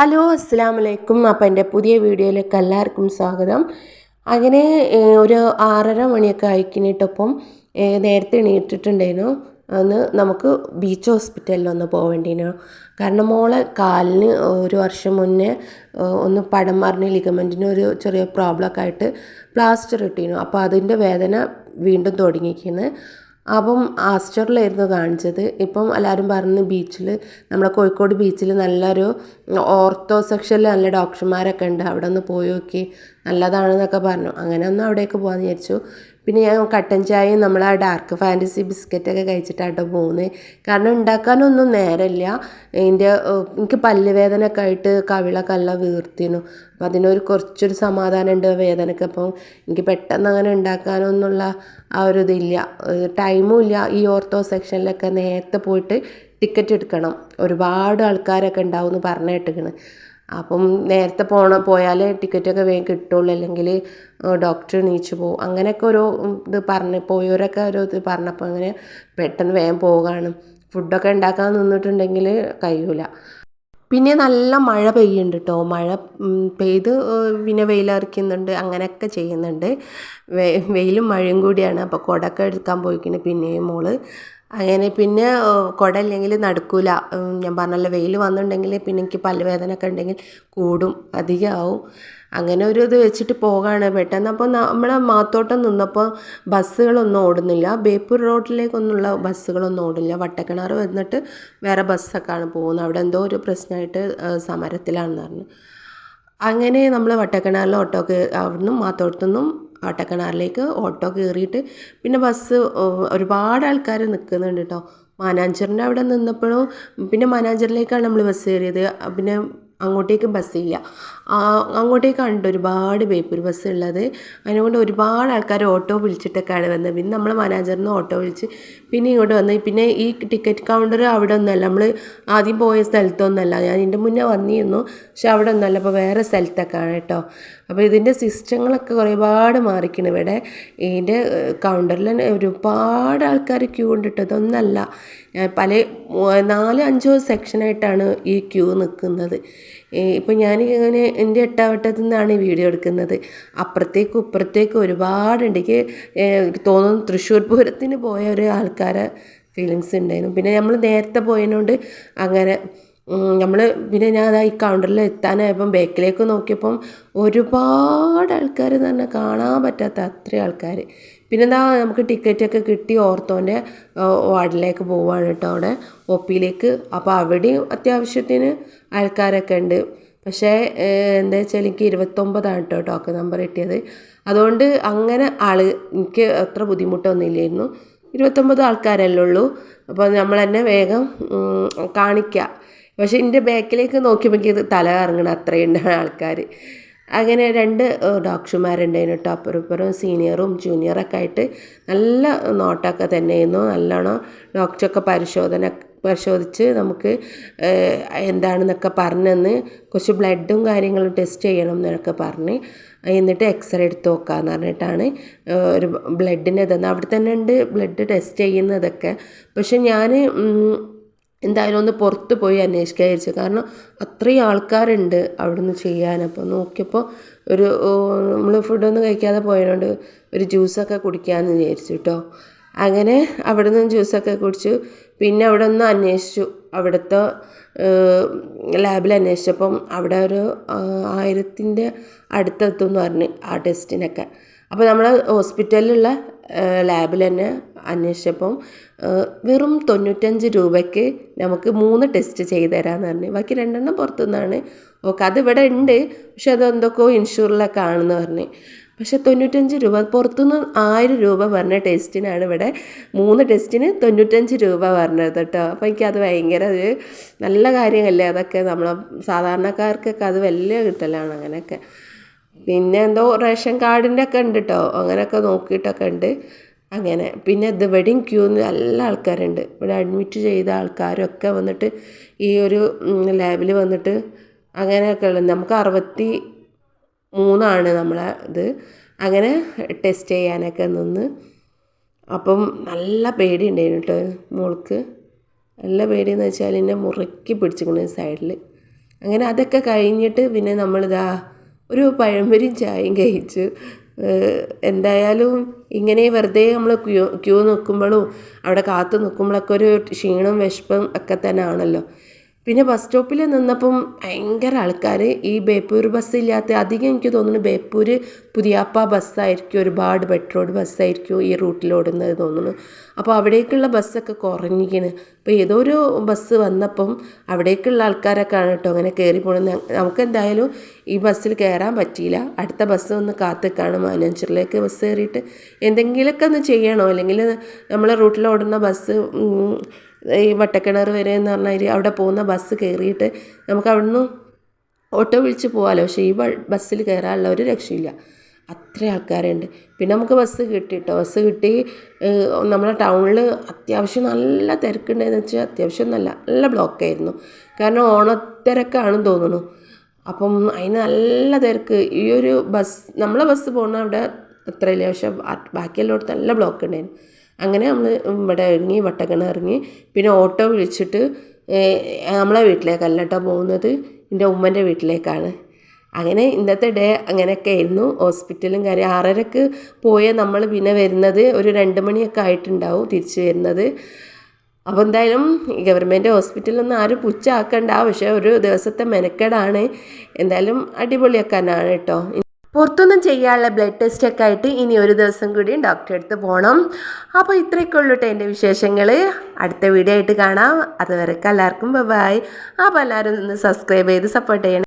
Hello അസ്സാം വലൈക്കും അപ്പോൾ എന്റെ പുതിയ വീഡിയോയിലേക്ക് എല്ലാവർക്കും സ്വാഗതം. അങ്ങനെ ഒരു ആറര മണിയൊക്കെ ആയിക്കിനിട്ടപ്പം നേരത്തെ എണീറ്റിട്ടുണ്ടായിരുന്നു. അന്ന് നമുക്ക് ബീച്ച് ഹോസ്പിറ്റലിൽ ഒന്ന് പോവേണ്ടിനു. കാരണം മോളെ കാലിന് ഒരു വർഷം മുന്നേ ഒന്ന് പടം മറിഞ്ഞ് ലിഗമെന്റിന് ഒരു ചെറിയ പ്രോബ്ലമൊക്കെ ആയിട്ട് പ്ലാസ്റ്റർ ഇട്ടിരുന്നു അപ്പോൾ അതിന്റെ വേദന വീണ്ടും തുടങ്ങിയിരിക്കുന്നു. അപ്പം ആസ്റ്ററിലായിരുന്നു കാണിച്ചത്. ഇപ്പം എല്ലാവരും പറഞ്ഞ് ബീച്ചിൽ നമ്മുടെ കോഴിക്കോട് ബീച്ചിൽ നല്ലൊരു ഓർത്തോ സെക്ഷനിൽ നല്ല ഡോക്ടർമാരൊക്കെ ഉണ്ട്. അവിടെ ഒന്ന് പോയി നോക്കി. നല്ലതാണെന്നൊക്കെ പറഞ്ഞു. അങ്ങനെ ഒന്ന് അവിടേക്ക് പോകാമെന്ന് വിചാരിച്ചു. പിന്നെ ഞാൻ കട്ടൻ ചായയും നമ്മൾ ആ ഡാർക്ക് ഫാന്റസി ബിസ്ക്കറ്റൊക്കെ കഴിച്ചിട്ടാട്ടോ പോകുന്നത് കാരണം ഉണ്ടാക്കാനൊന്നും നേരമില്ല എന്റെ എനിക്ക് പല്ല് ഒക്കെ ആയിട്ട് കവിളൊക്കെ നല്ല വീർത്തിനു. അപ്പം അതിനൊരു കുറച്ചൊരു സമാധാനം ഉണ്ട് വേദനയ്ക്ക് അപ്പം എനിക്ക് പെട്ടെന്ന് അങ്ങനെ ഉണ്ടാക്കാനൊന്നുള്ള ആ ഒരു ഇതില്ല. ടൈമും ഇല്ല ഈ ഓർത്തോ സെക്ഷനിലൊക്കെ നേരത്തെ പോയിട്ട് ടിക്കറ്റ് എടുക്കണം. ഒരുപാട് ആൾക്കാരൊക്കെ ഉണ്ടാവും എന്ന് പറഞ്ഞു കേട്ടിക്കണ്. അപ്പം നേരത്തെ പോണ പോയാലേ ടിക്കറ്റൊക്കെ വേഗം കിട്ടുള്ളൂ. അല്ലെങ്കിൽ ഡോക്ടർ എണീച്ച് പോകും അങ്ങനെയൊക്കെ ഒരു ഇത് പറഞ്ഞ് പോയവരൊക്കെ ഒരു ഇത് പറഞ്ഞപ്പോൾ അങ്ങനെ പെട്ടെന്ന് വേഗം പോകാണ്. ഫുഡൊക്കെ ഉണ്ടാക്കാൻ നിന്നിട്ടുണ്ടെങ്കിൽ കഴിയൂല. പിന്നെ നല്ല മഴ പെയ്യുന്നുണ്ട് കേട്ടോ മഴ പെയ്ത് പിന്നെ വെയിലറിക്കുന്നുണ്ട്. അങ്ങനെയൊക്കെ ചെയ്യുന്നുണ്ട്. വെയിലും മഴയും കൂടിയാണ്. അപ്പോൾ കുടക്കെ എടുക്കാൻ പോയിക്കുന്നു പിന്നെയും മോൾ അങ്ങനെ പിന്നെ കുട ഇല്ലെങ്കിൽ നടക്കൂല. ഞാൻ പറഞ്ഞല്ലോ വെയിൽ വന്നിട്ടുണ്ടെങ്കിൽ പിന്നെ എനിക്ക് പല്ലുവേദന ഒക്കെ ഉണ്ടെങ്കിൽ കൂടും അധികമാവും. അങ്ങനെ ഒരു ഇത് വെച്ചിട്ട് പോകാണ്. പെട്ടെന്ന് അപ്പോൾ നമ്മളെ മാത്തോട്ടം നിന്നപ്പോൾ ബസ്സുകളൊന്നും ഓടുന്നില്ല. ബേപ്പൂർ റോഡിലേക്കൊന്നുള്ള ബസ്സുകളൊന്നും ഓടുന്നില്ല വട്ടക്കിണർ വന്നിട്ട് വേറെ ബസ്സൊക്കെ ആണ് പോകുന്നത്. അവിടെ എന്തോ ഒരു പ്രശ്നമായിട്ട് സമരത്തിലാണെന്ന് പറഞ്ഞു. അങ്ങനെ നമ്മൾ വട്ടക്കിണാറിലെ ഓട്ടോ കേ അവിടുന്ന് മാത്തോട്ടത്തു നിന്നും വട്ടക്കിണറിലേക്ക് ഓട്ടോ കയറിയിട്ട് പിന്നെ ബസ് ഒരുപാട് ആൾക്കാർ നിൽക്കുന്നുണ്ട് കേട്ടോ മാനാഞ്ചറിന്റെ അവിടെ നിന്നപ്പോഴും പിന്നെ മാനാഞ്ചറിലേക്കാണ് നമ്മൾ ബസ് കയറിയത്. പിന്നെ അങ്ങോട്ടേക്ക് ബസ്സില്ല അങ്ങോട്ടേക്ക് അങ്ങോട്ടേക്കാണ് ട്ടോ ഒരുപാട് ബേപ്പൂർ ബസ് ഉള്ളത്. അതിനുകൊണ്ട് ഒരുപാട് ആൾക്കാർ ഓട്ടോ വിളിച്ചിട്ടൊക്കെയാണ് വന്നത്. പിന്നെ നമ്മൾ മാനേജറിൽ നിന്ന് ഓട്ടോ വിളിച്ച് പിന്നെ ഇങ്ങോട്ട് വന്ന്. പിന്നെ ഈ ടിക്കറ്റ് കൗണ്ടർ അവിടെ ഒന്നല്ല നമ്മൾ ആദ്യം പോയ സ്ഥലത്തൊന്നുമല്ല. ഞാൻ ഇതിന്റെ മുന്നേ വന്നിരുന്നു. പക്ഷെ അവിടെ ഒന്നല്ല അപ്പോൾ വേറെ സ്ഥലത്തൊക്കെയാണ് കേട്ടോ അപ്പോൾ ഇതിന്റെ സിസ്റ്റങ്ങളൊക്കെ ഒരുപാട് മാറിക്കണം ഇവിടെ. ഇതിന്റെ കൗണ്ടറിൽ ഒരുപാട് ആൾക്കാർ ക്യൂ ഉണ്ട് ഇതൊന്നല്ല. പല നാല് അഞ്ചോ സെക്ഷനായിട്ടാണ് ഈ ക്യൂ നിൽക്കുന്നത് ഇപ്പം ഞാൻ ഇങ്ങനെ എന്റെ എട്ടാവട്ടത്തു നിന്നാണ് ഈ വീഡിയോ എടുക്കുന്നത്. അപ്പുറത്തേക്കും ഇപ്പുറത്തേക്കും ഒരുപാടുണ്ട് എനിക്ക് തോന്നുന്നു തൃശ്ശൂർ പൂരത്തിന് പോയ ഒരു ആൾക്കാരെ ഫീലിങ്സ് ഉണ്ടായിരുന്നു. പിന്നെ നമ്മൾ നേരത്തെ പോയതുകൊണ്ട് അങ്ങനെ നമ്മൾ പിന്നെ ഞാൻ അതാ ഈ കൗണ്ടറിൽ എത്താനായപ്പം ബാക്കിലേക്ക് നോക്കിയപ്പം ഒരുപാട് ആൾക്കാർ എന്ന് പറഞ്ഞാൽ കാണാൻ പറ്റാത്ത അത്രയും ആൾക്കാർ പിന്നെ എന്താ നമുക്ക് ടിക്കറ്റൊക്കെ കിട്ടി ഓർത്തോന്റെ വാർഡിലേക്ക് പോവുകയാണ് കേട്ടോ അവിടെ ഒ പിയിലേക്ക് അപ്പോൾ അവിടെയും അത്യാവശ്യത്തിന് ആൾക്കാരൊക്കെ ഉണ്ട്. പക്ഷേ എന്താ വെച്ചാൽ എനിക്ക് ഇരുപത്തൊമ്പതാണ് കേട്ടോ ടോക്കൺ നമ്പർ കിട്ടിയത്. അതുകൊണ്ട് അങ്ങനെ ആൾ എനിക്ക് അത്ര ബുദ്ധിമുട്ടൊന്നും ഇല്ലായിരുന്നു ഇരുപത്തൊമ്പത് ആൾക്കാരല്ലേ ഉള്ളൂ. അപ്പോൾ നമ്മൾ തന്നെ വേഗം കാണിക്കുക പക്ഷേ എന്റെ ബാക്കിലേക്ക് നോക്കിയപ്പോൾ എനിക്ക് തല കറങ്ങണം അത്രയുണ്ട് ആൾക്കാർ അങ്ങനെ രണ്ട് ഡോക്ടർമാരുണ്ടായിരുന്നു കേട്ടോ. അപ്പുറം സീനിയറും ജൂനിയറൊക്കെ ആയിട്ട് നല്ല നോട്ടമൊക്കെ തന്നെയായിരുന്നു. നല്ലോണം ഡോക്ടറൊക്കെ പരിശോധന പരിശോധിച്ച് നമുക്ക് എന്താണെന്നൊക്കെ പറഞ്ഞെന്ന് കുറച്ച് ബ്ലഡും കാര്യങ്ങളും ടെസ്റ്റ് ചെയ്യണം എന്നൊക്കെ പറഞ്ഞ് എന്നിട്ട് എക്സ്റേ എടുത്ത് നോക്കാമെന്ന് പറഞ്ഞിട്ടാണ് ഒരു ബ്ലഡിന്റെ ഇതെന്ന്. അവിടെ തന്നെ ഉണ്ട് ബ്ലഡ് ടെസ്റ്റ് ചെയ്യുന്നതൊക്കെ. പക്ഷെ ഞാൻ എന്തായാലും ഒന്ന് പുറത്ത് പോയി അന്വേഷിക്കാൻ വിചാരിച്ചു. കാരണം അത്രയും ആൾക്കാരുണ്ട് അവിടുന്ന് ചെയ്യാൻ. അപ്പോൾ നോക്കിയപ്പോൾ ഒരു നമ്മൾ ഫുഡൊന്നും കഴിക്കാതെ പോയതുകൊണ്ട് ഒരു ജ്യൂസൊക്കെ കുടിക്കാമെന്ന് വിചാരിച്ചു കേട്ടോ അങ്ങനെ അവിടെ നിന്ന് ജ്യൂസൊക്കെ കുടിച്ചു. പിന്നെ അവിടെ നിന്ന് അന്വേഷിച്ചു. അവിടുത്തെ ലാബിൽ അന്വേഷിച്ചപ്പം അവിടെ ഒരു ആയിരത്തിന്റെ അടുത്തെത്തും എന്ന് പറഞ്ഞു ആ ടെസ്റ്റിനൊക്കെ അപ്പോൾ നമ്മൾ ഹോസ്പിറ്റലിലുള്ള ലാബിൽ തന്നെ അന്വേഷിച്ചപ്പം വെറും തൊണ്ണൂറ്റഞ്ച് രൂപയ്ക്ക് നമുക്ക് മൂന്ന് ടെസ്റ്റ് ചെയ്ത് തരാമെന്ന് പറഞ്ഞു. ബാക്കി രണ്ടെണ്ണം പുറത്തു നിന്നാണ് ഓക്കെ അത് ഇവിടെ ഉണ്ട്. പക്ഷെ അത് എന്തൊക്കെയോ ഇൻഷൂറിലൊക്കെ ആണെന്ന് പറഞ്ഞ്. പക്ഷെ തൊണ്ണൂറ്റഞ്ച് രൂപ പുറത്തുനിന്ന് ആയിരം രൂപ പറഞ്ഞ ടെസ്റ്റിനാണ് ഇവിടെ മൂന്ന് ടെസ്റ്റിന് തൊണ്ണൂറ്റഞ്ച് രൂപ പറഞ്ഞത് കേട്ടോ. അപ്പോൾ എനിക്കത് ഭയങ്കര ഒരു നല്ല കാര്യമല്ലേ? അതൊക്കെ നമ്മളെ സാധാരണക്കാർക്കൊക്കെ അത് വലിയ കിട്ടലാണ് അങ്ങനെയൊക്കെ. പിന്നെ എന്തോ റേഷൻ കാർഡിന്റെ ഒക്കെ ഉണ്ട് കേട്ടോ അങ്ങനെയൊക്കെ നോക്കിയിട്ടൊക്കെ ഉണ്ട്. അങ്ങനെ. പിന്നെ ഇത് വെഡിങ് ക്യൂ നല്ല ആൾക്കാരുണ്ട്. ഇവിടെ അഡ്മിറ്റ് ചെയ്ത ആൾക്കാരൊക്കെ വന്നിട്ട് ഈ ഒരു ലാബിൽ വന്നിട്ട് അങ്ങനെയൊക്കെ ഉള്ളത്. നമുക്ക് അറുപത്തി മൂന്നാണ് നമ്മളെ ഇത്. അങ്ങനെ ടെസ്റ്റ് ചെയ്യാനൊക്കെ നിന്ന്. അപ്പം നല്ല പേടി ഉണ്ടായിരുന്നു കേട്ടോ മോൾക്ക്. നല്ല പേടിയെന്ന് വെച്ചാൽ എന്നെ മുറുക്കി പിടിച്ചിക്കണ് സൈഡിൽ അങ്ങനെ അതൊക്കെ കഴിഞ്ഞിട്ട് പിന്നെ നമ്മളിതാ ഒരു പഴംപൊരിയും ചായയും കഴിച്ചു എന്തായാലും ഇങ്ങനെ വെറുതെ നമ്മൾ ക്യൂ ക്യൂ നിൽക്കുമ്പോഴും അവിടെ കാത്ത് നിൽക്കുമ്പോഴൊക്കെ ഒരു ക്ഷീണം വിശപ്പും ഒക്കെ തന്നെ ആണല്ലോ പിന്നെ ബസ് സ്റ്റോപ്പിൽ നിന്നപ്പം ഭയങ്കര ആൾക്കാർ ഈ ബേപ്പൂർ ബസ് ഇല്ലാത്ത അധികം എനിക്ക് തോന്നുന്നു ബേപ്പൂർ പുതിയാപ്പ ബസ്സായിരിക്കും ഒരുപാട് പെട്രോൾ ബസ്സായിരിക്കും ഈ റൂട്ടിൽ ഓടുന്നത് തോന്നുന്നു. അപ്പോൾ അവിടേക്കുള്ള ബസ്സൊക്കെ കുറഞ്ഞിരിക്കണ്. അപ്പോൾ ഏതോ ഒരു ബസ് വന്നപ്പം അവിടേക്കുള്ള ആൾക്കാരൊക്കെയാണ് കേട്ടോ അങ്ങനെ കയറി പോകുന്നത് നമുക്ക് എന്തായാലും ഈ ബസ്സിൽ കയറാൻ പറ്റിയില്ല. അടുത്ത ബസ് ഒന്ന് കാത്തിക്കാണ് മാനേജറിലേക്ക് ബസ് കയറിയിട്ട് എന്തെങ്കിലുമൊക്കെ ഒന്ന് ചെയ്യണോ? അല്ലെങ്കിൽ നമ്മളെ റൂട്ടിൽ ഓടുന്ന ബസ് ഈ വട്ടക്കിണർ വരെ എന്ന് പറഞ്ഞാൽ അവിടെ പോകുന്ന ബസ് കയറിയിട്ട് നമുക്ക് അവിടുന്ന് ഓട്ടോ വിളിച്ച് പോകാമല്ലോ പക്ഷേ ഈ ബസ്സിൽ കയറാനുള്ള ഒരു രക്ഷയില്ല. അത്ര ആൾക്കാരുണ്ട്. പിന്നെ നമുക്ക് ബസ് കിട്ടി കേട്ടോ ബസ് കിട്ടി നമ്മുടെ ടൗണിൽ അത്യാവശ്യം നല്ല തിരക്കുണ്ടെന്ന് വെച്ചാൽ അത്യാവശ്യം നല്ല നല്ല ബ്ലോക്കായിരുന്നു കാരണം ഓണത്തിരക്കാണെന്ന് തോന്നുന്നു. അപ്പം അതിന് നല്ല തിരക്ക്. ഈ ഒരു ബസ് നമ്മളെ ബസ് പോകുന്ന അവിടെ അത്രയില്ല. പക്ഷെ ബാക്കിയെല്ലായിടത്തും നല്ല ബ്ലോക്ക് ഉണ്ടായിരുന്നു. അങ്ങനെ നമ്മൾ ഇവിടെ ഇറങ്ങി വട്ടക്കണ ഇറങ്ങി പിന്നെ ഓട്ടോ വിളിച്ചിട്ട് നമ്മളെ വീട്ടിലേക്കല്ല കേട്ടോ പോകുന്നത് എന്റെ ഉമ്മന്റെ വീട്ടിലേക്കാണ്. അങ്ങനെ ഇന്നത്തെ ഡേ അങ്ങനെയൊക്കെ ആയിരുന്നു. ഹോസ്പിറ്റലും കാര്യം ആറരക്ക് പോയ നമ്മൾ പിന്നെ വരുന്നത് ഒരു രണ്ട് മണിയൊക്കെ ആയിട്ടുണ്ടാവും തിരിച്ച് വരുന്നത്. അപ്പോൾ എന്തായാലും ഗവൺമെന്റ് ഹോസ്പിറ്റലൊന്നും ആരും പുച്ഛാക്കണ്ട പക്ഷേ ഒരു ദിവസത്തെ മെനക്കേടാണ്. എന്തായാലും അടിപൊളിയാക്കാനാണ് കേട്ടോ പുറത്തൊന്നും ചെയ്യാനുള്ള ബ്ലഡ് ടെസ്റ്റ് ഒക്കെ ആയിട്ട് ഇനി ഒരു ദിവസം കൂടി ഡോക്ടറെ അടുത്ത് പോകണം അപ്പോൾ ഇത്രയൊക്കെ ഉള്ളൂ കേട്ടോ എന്റെ വിശേഷങ്ങൾ അടുത്ത വീഡിയോ ആയിട്ട് കാണാം. അതുവരെയൊക്കെ എല്ലാവർക്കും ബൈ അപ്പോൾ എല്ലാവരും ഒന്ന് സബ്സ്ക്രൈബ് ചെയ്ത് സപ്പോർട്ട് ചെയ്യണം.